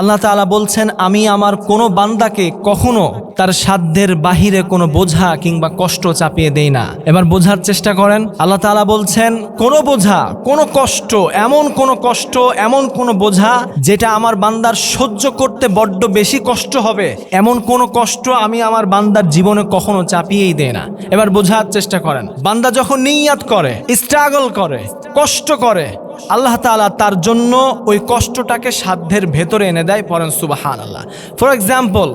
আল্লাহ তালা বলছেন, আমি আমার কোনো বান্দাকে কখনো তার সাধ্যের বাহিরে কোনো বোঝা কিংবা কষ্ট চাপিয়ে দেই না। এবার বোঝার চেষ্টা করেন। আল্লাহ তাআলা বলছেন, কোনো বোঝা, কোনো কষ্ট, এমন কোনো কষ্ট, এমন কোনো বোঝা যেটা আমার বান্দার সহ্য করতে বড্ড বেশি কষ্ট হবে, এমন কোনো কষ্ট আমি আমার বান্দার জীবনে কখনো চাপিয়েই দেই না। এবার বোঝার চেষ্টা করেন। বান্দা যখন নিয়াত করে স্ট্রাগল করে, কষ্ট করে আল্লাহ তাআলা তার জন্য ওই কষ্টটাকে সাধ্যের ভেতরে এনে দেয় পরেন সুবাহান আল্লাহ ফর এক্সাম্পল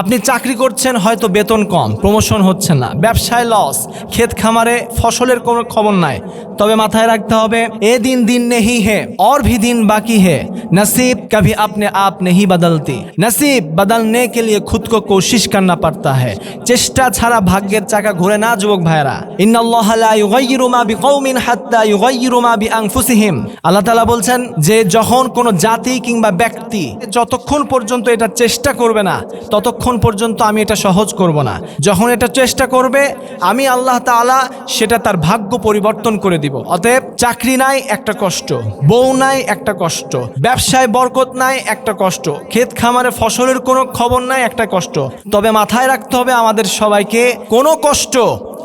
আপনি চাকরি করছেন হয়তো বেতন কম প্রমোশন হচ্ছে না ব্যবসায় লস ক্ষেত খামারে ফসলের কোনো খবর নাই তবে মাথায় রাখতে হবে এ দিন দিন নেহি হে और भी दिन बाकी है नसीब कभी अपने आप नहीं बदलती नसीब बदलने के लिए खुद को कोशिश करना पड़ता है চেষ্টা ছাড়া ভাগ্যের চাকা ঘুরে না যুবক ভাইরা ইন্নাল্লাহ লা ইউগাইয়িরু মা বিকৌমিন হাত্তা ইউগাইয়িরু মা বিআনফুসিহিম আল্লাহ তালা বলছেন যে যখন কোনো জাতি কিংবা ব্যক্তি যতক্ষণ পর্যন্ত এটা চেষ্টা করবে না, ততক্ষণ পর্যন্ত আমি এটা সহজ করব না। যখন এটা চেষ্টা করবে, আমি আল্লাহ তাআলা সেটা তার ভাগ্য পরিবর্তন করে দিব। অতএব চাকরি নাই, একটা কষ্ট। বউ নাই, একটা কষ্ট। ব্যবসায় বরকত নাই, একটা কষ্ট। ক্ষেত খামারে ফসলের কোনো খবর নাই, একটা কষ্ট। তবে মাথায় রাখতে হবে আমাদের সবাইকে কোনো কষ্ট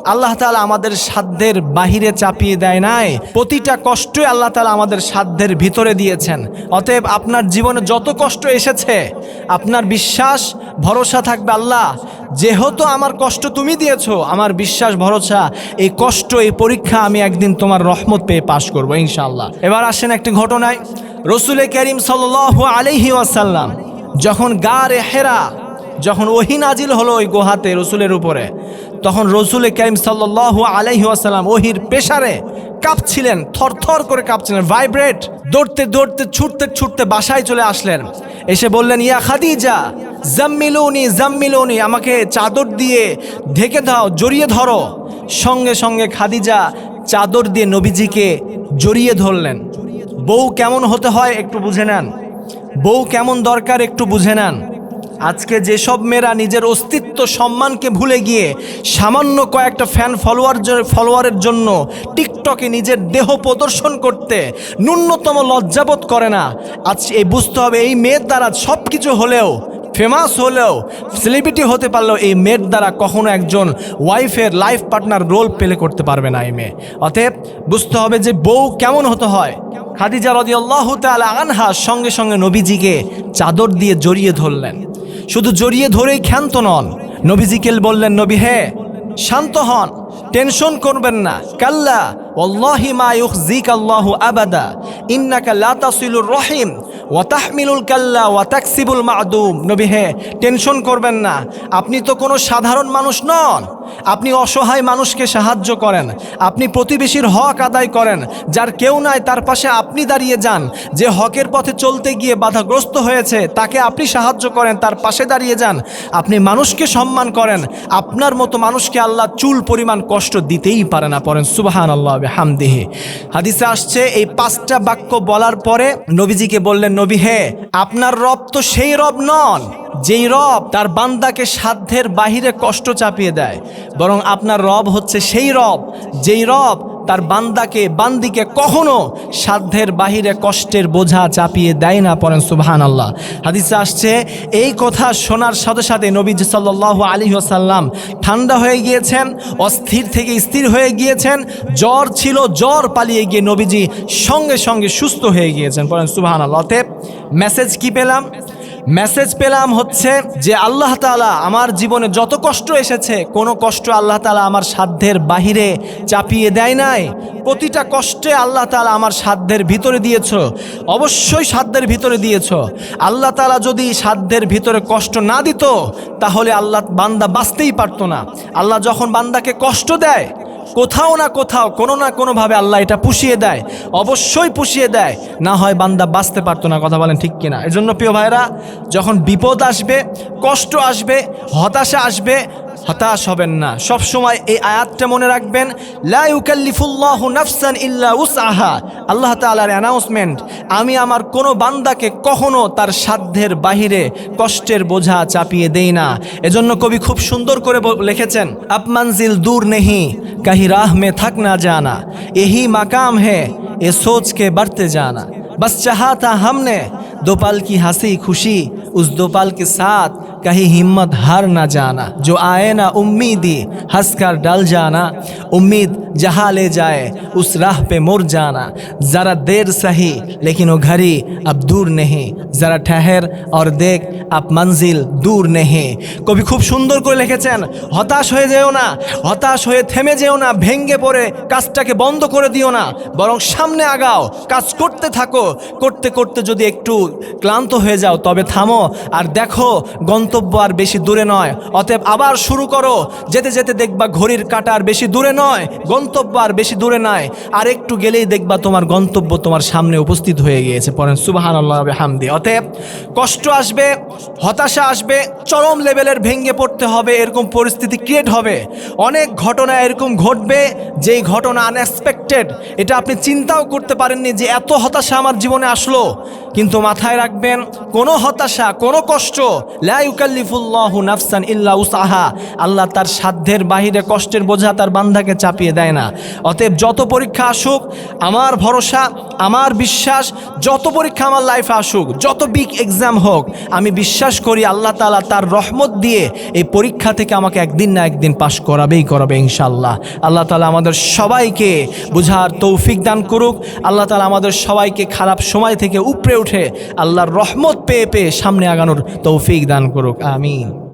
আল্লাহ তালা আমাদের সাধ্যের বাহিরে চাপিয়ে দেয় নাই। প্রতিটা কষ্টই আল্লাহ তালা আমাদের সাধ্যের ভিতরে দিয়েছেন। অতএব আপনার জীবনে যত কষ্ট এসেছে, আপনার বিশ্বাস, ভরসা থাকবে আল্লাহ। যেহেতু আমার কষ্ট তুমি দিয়েছ, আমার বিশ্বাস, ভরসা, এই কষ্ট, এই পরীক্ষা আমি একদিন তোমার রহমত পেয়ে পাশ করব ইনশাআল্লাহ। এবার আসেন একটি ঘটনায়। রসুলে করিম সাল আলহি ওয়াসাল্লাম যখন গারে হেরা, যখন ওহি নাজিল হলো ওই গোহাতে রসুলের উপরে তখন রসুল করিম সাল্লাহ আলাইহি আসাল্লাম ওহির পেশারে কাঁপছিলেন, থরথর করে কাঁপছিলেন, ভাইব্রেট, দৌড়তে দৌড়তে, ছুটতে ছুটতে বাসায় চলে আসলেন। এসে বললেন, ইয়া খাদিজা, জাম্মিলুনি জাম্মিলুনি, আমাকে চাদর দিয়ে ঢেকে দাও, জড়িয়ে ধরো। সঙ্গে সঙ্গে খাদিজা চাদর দিয়ে নবীজিকে জড়িয়ে ধরলেন। বউ কেমন হতে হয় একটু বুঝে নেন। বউ কেমন দরকার একটু বুঝে নেন। আজকে যেসব মেয়েরা নিজের অস্তিত্ব, সম্মানকে ভুলে গিয়ে সামান্য কয়েকটা ফ্যান ফলোয়ার ফলোয়ারের জন্য টিকটকে নিজের দেহ প্রদর্শন করতে ন্যূনতম লজ্জাবোধ করে না। আজ এই বুঝতে হবে, এই মেয়ের দ্বারা সব কিছু হলেও ফেমাস হলেও সেলিব্রিটি হতে পারলেও এই মেয়ের দ্বারা কখনো একজন ওয়াইফের লাইফ পার্টনার রোল প্লে করতে পারবে না এই মেয়ে। অতএব বুঝতে হবে যে বউ কেমন হতে হয়। খাদিজা রদি আল্লাহ তালা আনহা সঙ্গে সঙ্গে নবীজিকে চাদর দিয়ে জড়িয়ে ধরলেন। শুধু জড়িয়ে ধরেই ক্ষান্ত নন। নবীজিকেল বললেন, নবী, হে, শান্ত হন, টেনশন করবেন না। কাল্লা, ওয়াল্লাহি মায়ুখ জিক আল্লাহ আবাদা। ইন্নাকা লা তাসিলুর রহিম ওয়াতাহমিলুল কাল্লা ওয়াতাকসিবুল মাদুম। নবী, হে, টেনশন করবেন না। আপনি তো কোনো সাধারণ মানুষ নন। আপনি অসহায় মানুষকে সাহায্য করেন। আপনি প্রতিবেশীর হক আদায় করেন, যার কেউ নাই তার পাশে আপনি দাঁড়িয়ে যান। যে হকের পথে চলতে গিয়ে বাধাগ্রস্ত হয়েছে, তাকে আপনি সাহায্য করেন, তার পাশে দাঁড়িয়ে যান। আপনি মানুষকে সম্মান করেন, আপনার মতো মানুষকে আল্লাহ চুল পরিমাণ কষ্ট দিতেই পারে না পড়েন। সুবাহান আল্লাহ হামদিহি হাদিসে আসছে, এই পাঁচটা বাক্য বলার পরে নবীজিকে বললেন, নবী, হে, আপনার রব তো সেই রব নন। যেই রব তার বান্দাকে সাধ্যের বাহিরে কষ্ট চাপিয়ে দেয়, বরং আপনার রব হচ্ছে সেই রব, যেই রব তার বান্দাকে, বান্দিকে কখনো সাধ্যের বাহিরে কষ্টের বোঝা চাপিয়ে দেয় না পরেন সুবহান আল্লাহ হাদিসে আসছে, এই কথা শোনার সাথে সাথে নবী সাল্লাহ আলী আসাল্লাম ঠান্ডা হয়ে গিয়েছেন, অস্থির থেকে স্থির হয়ে গিয়েছেন, জ্বর ছিল, জ্বর পালিয়ে গিয়ে নবীজি সঙ্গে সঙ্গে সুস্থ হয়ে গিয়েছেন। পরেন সুবহান আল্লাহ মেসেজ কি পেলাম? মেসেজ পেলাম হচ্ছে যে আল্লাহ তালা আমার জীবনে যত কষ্ট এসেছে, কোনো কষ্ট আল্লাহ তালা আমার সাধ্যের বাহিরে চাপিয়ে দেয় নাই। প্রতিটা কষ্টে আল্লাহ তালা আমার সাধ্যের ভিতরে দিয়েছ। অবশ্যই সাধ্যের ভিতরে দিয়েছ। আল্লাহ তালা যদি সাধ্যের ভিতরে কষ্ট না দিত, তাহলে আল্লাহ বান্দা বাঁচতেই পারতো না। আল্লাহ যখন বান্দাকে কষ্ট দেয় কোথাও না কোথাও, কোনো না কোনোভাবে আল্লাহ এটা পুষিয়ে দেয়। অবশ্যই পুষিয়ে দেয়। না হয় বান্দা বাঁচতে পারতো না, কথা বলেন ঠিক কিনা। এজন্য প্রিয় ভাইরা যখন বিপদ আসবে, কষ্ট আসবে, হতাশা আসবে হতাশ হবেন না সব সময় এই আয়াতটা মনে রাখবেন লা ইউকাল্লিফুল্লাহু নাফসান ইল্লা উসআহা আল্লাহ তাআলার অ্যানাউন্সমেন্ট আমি আমার কোনো বান্দাকে কখনো তার সাধ্যের বাহিরে কষ্টের বোঝা চাপিয়ে দেই না এজন্য কবি খুব সুন্দর করে ব- লিখেছেন আপ মঞ্জিল দূর নেহি কাহি রাহ মে থাক না জানা यही मकाम है ये सोच के बढ़ते जाना बस चाहा था हमने दोपल की हंसी खुशी उस दोपल के साथ कहीं हिम्मत हार ना जाना जो आए ना उम्मीदी हंस कर डल जाना उम्मीद जहाँ ले जाए उस राह पे मुड़ जाना ज़रा देर सही लेकिन वो घड़ी अब दूर नहीं ज़रा ठहर और देख अब मंजिल दूर नहीं কবি খুব সুন্দর করে লিখেছেন হতাশ হয়ে যেও না হতাশ হয়ে থেমে যেও না ভেঙ্গে পড়ে কাজটাকে বন্ধ করে দিও না বরং সামনে আগাও কাজ করতে থাকো করতে করতে যদি একটু ক্লান্ত হয়ে যাও তবে থামো আর দেখো গন্তব্য আর বেশি দূরে নয়। অতএব আবার শুরু করো। যেতে যেতে দেখবা ঘড়ির কাটা আর বেশি দূরে নয়। গন্তব্য আর বেশি দূরে নয়। আর একটু গেলেই দেখবা তোমার গন্তব্য তোমার সামনে উপস্থিত হয়ে গিয়েছে। পরেন সুবাহান আল্লাহ হামদি অতএব কষ্ট আসবে হতাশা আসবে, চরম লেভেলের ভেঙে পড়তে হবে, এরকম পরিস্থিতি ক্রিয়েট হবে। অনেক ঘটনা এরকম ঘটবে, যেই ঘটনা আনএক্সপেক্টেড এটা আপনি চিন্তাও করতে পারেননি যে এত হতাশা আমার জীবনে আসলো। কিন্তু মাথায় রাখবেন, কোনো হতাশা, কোনো কষ্ট লাইকাল্লিফুল্লাহু নাফসান ইল্লা উসাহা আল্লাহ তার সাধ্যের বাহিরে কষ্টের বোঝা তার বান্ধাকে চাপিয়ে দেয় না। অতএব যত পরীক্ষা আসুক, আমার ভরসা, আমার বিশ্বাস, যত পরীক্ষা আমার লাইফে আসুক, যত বিগ এক্সাম হোক, আমি বিশ্বাস করি আল্লাহ তালা তার রহমত দিয়ে এই পরীক্ষা থেকে আমাকে একদিন না একদিন পাশ করাবেই করাবে ইনশাল্লাহ আল্লাহ তালা আমাদের সবাইকে বুঝার তৌফিক দান করুক। আল্লাহ তালা আমাদের সবাইকে খারাপ সময় থেকে উপরে উঠে আল্লাহর রহমত পেয়ে পেয়ে সামনে আগানোর তৌফিক দান করুক। আমিন।